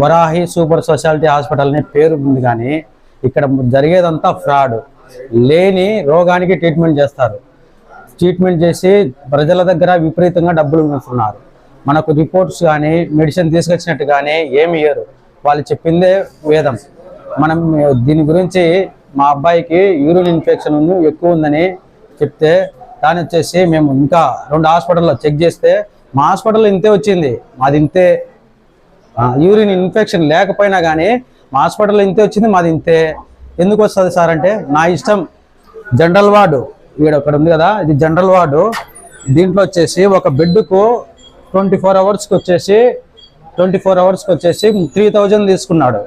Varahi super speciality hospital అనే పేరు ఉంది కానీ ఇక్కడ జరిగేదంతా ఫ్రాడ్. లేని రోగానికి ట్రీట్మెంట్ చేస్తారు. ట్రీట్మెంట్ చేసి ప్రజల దగ్గర విపరీతంగా డబ్బులు ఉంచుతున్నారు మనకు రిపోర్ట్స్ కానీ మెడిసిన్ తీసుకొచ్చినట్టు కానీ ఏమి ఇయ్యరు. వాళ్ళు చెప్పిందే వేదం. మనం దీని గురించి మా అబ్బాయికి యూరిన్ ఇన్ఫెక్షన్ ఉంది ఎక్కువ ఉందని చెప్తే దాని వచ్చేసి మేము ఇంకా రెండు హాస్పిటల్లో చెక్ చేస్తే మా హాస్పిటల్లో ఇంతే వచ్చింది. మాది ఇంతే యూరిన్ ఇన్ఫెక్షన్ లేకపోయినా కానీ మా హాస్పిటల్లో ఇంతే వచ్చింది మాది ఇంతే. ఎందుకు వస్తుంది సార్ అంటే నా ఇష్టం జనరల్ వార్డు. ఇక్కడ ఒకటి ఉంది కదా ఇది జనరల్ వార్డు. దీంట్లో వచ్చేసి ఒక బెడ్కు ట్వంటీ ఫోర్ అవర్స్కి వచ్చేసి ట్వంటీ ఫోర్ అవర్స్కి వచ్చేసి త్రీ థౌజండ్ తీసుకున్నాడు.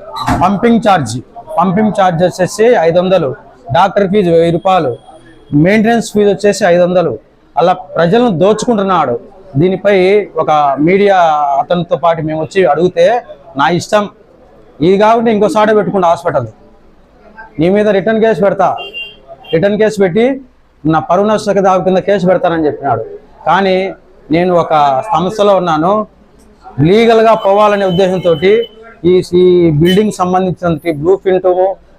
Pumping charge. పంపింగ్ ఛార్జ్ వచ్చేసి ఐదు వందలు. డాక్టర్ ఫీజు వెయ్యి రూపాయలు. మెయింటెనెన్స్ ఫీజు వచ్చేసి ఐదు వందలు. అలా ప్రజలను దోచుకుంటున్నాడు. దీనిపై ఒక మీడియా అతనితో పాటు మేము వచ్చి అడిగితే నా ఇష్టం. ఇది కాకుండా ఇంకోసారి పెట్టుకుంటా హాస్పిటల్. నీ మీద రిటర్న్ కేసు పెడతా. రిటర్న్ కేసు పెట్టి నా పరువు నష్ట దావ కింద కేసు పెడతానని చెప్పినాడు. కానీ నేను ఒక సంస్థలో ఉన్నాను. లీగల్గా పోవాలనే ఉద్దేశంతో ఈ ఈ బిల్డింగ్ సంబంధించిన బ్లూ ప్రింట్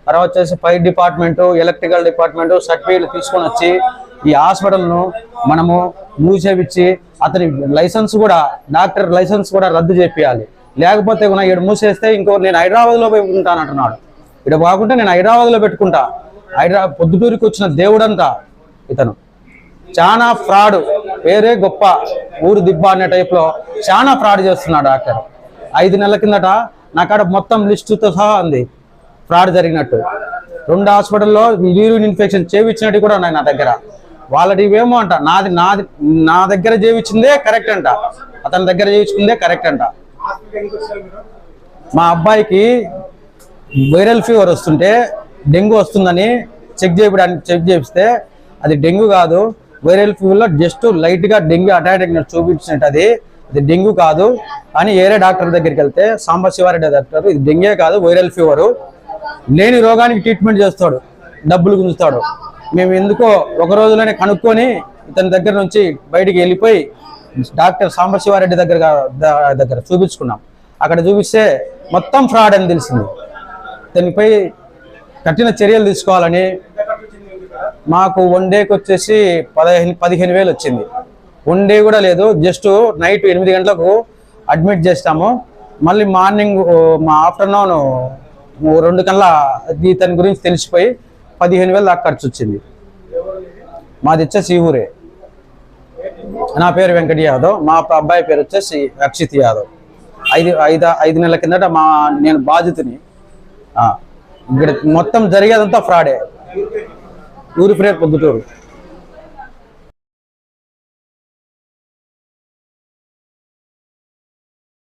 తర్వాత వచ్చేసి ఫైర్ డిపార్ట్మెంటు ఎలక్ట్రికల్ డిపార్ట్మెంటు సర్టిఫికేట్లు తీసుకొని వచ్చి ఈ హాస్పిటల్ను మనము మూసేవిచ్చి అతని లైసెన్స్ కూడా డాక్టర్ లైసెన్స్ కూడా రద్దు చేపియాలి. లేకపోతే కూడా ఇక్కడ మూసేస్తే ఇంకో నేను హైదరాబాద్లో పోయి ఉంటానంటున్నాడు. ఇక్కడ కాకుండా నేను హైదరాబాద్లో పెట్టుకుంటా. హైదరాబాద్ పొద్దుటూరికి వచ్చిన దేవుడంతా ఇతను. చాలా ఫ్రాడ్ వేరే గొప్ప ఊరు దిబ్బ అనే టైప్లో చాలా ఫ్రాడ్ చేస్తున్నాడు డాక్టర్. ఐదు నెలల కిందట నా కాడ మొత్తం లిస్టుతో సహా ఉంది. ఫ్రాడ్ జరిగినట్టు. రెండు హాస్పిటల్లో యూరిన్ ఇన్ఫెక్షన్ చేయించినట్టు కూడా ఉన్నాయి నా దగ్గర. వాళ్ళది ఏమో అంట. నాది నాది నా దగ్గర చేయించిందే కరెక్ట్ అంట. అతని దగ్గర చేయించుకుందే కరెక్ట్ అంట. మా అబ్బాయికి వైరల్ ఫీవర్ వస్తుంటే డెంగ్యూ వస్తుందని చెక్ చేయడానికి చెక్ చేపిస్తే అది డెంగ్యూ కాదు. వైరల్ ఫీవర్లో జస్ట్ లైట్గా డెంగ్యూ అటాక్ చూపించినట్టు అది. ఇది డెంగ్యూ కాదు. అని ఏరే డాక్టర్ దగ్గరికి వెళ్తే సాంబశివారెడ్డి డాక్టర్ ఇది డెంగ్యూ కాదు వైరల్ ఫీవరు లేని రోగానికి ట్రీట్మెంట్ చేస్తాడు. డబ్బులు గుంజుతాడు. మేము ఎందుకో ఒక రోజులోనే కనుక్కొని ఇతని దగ్గర నుంచి బయటికి వెళ్ళిపోయి డాక్టర్ సాంబశివారెడ్డి దగ్గర దగ్గర చూపించుకున్నాం. అక్కడ చూపిస్తే మొత్తం ఫ్రాడ్ అని తెలిసింది. దానిపై కఠిన చర్యలు తీసుకోవాలని మాకు వన్ డేకి వచ్చేసి పదిహేను పదిహేను వేలు వచ్చింది. వన్ డే కూడా లేదు జస్ట్ నైట్ ఎనిమిది గంటలకు అడ్మిట్ చేస్తాము. మళ్ళీ మార్నింగ్ మా ఆఫ్టర్నూన్ రెండు కల్లా ఇతని గురించి తెలిసిపోయి పదిహేను వేలు దాకా ఖర్చు వచ్చింది మాది వచ్చేసి ఊరే. నా పేరు వెంకట యాదవ్. మా అబ్బాయి పేరు వచ్చేసి అక్షిత్ యాదవ్. ఐదు ఐదు ఐదు నెలల కిందట మా నేను బాధితుని. ఇక్కడ మొత్తం జరిగేదంతా ఫ్రాడే. ఊరి పేరు పొద్దుటూరు.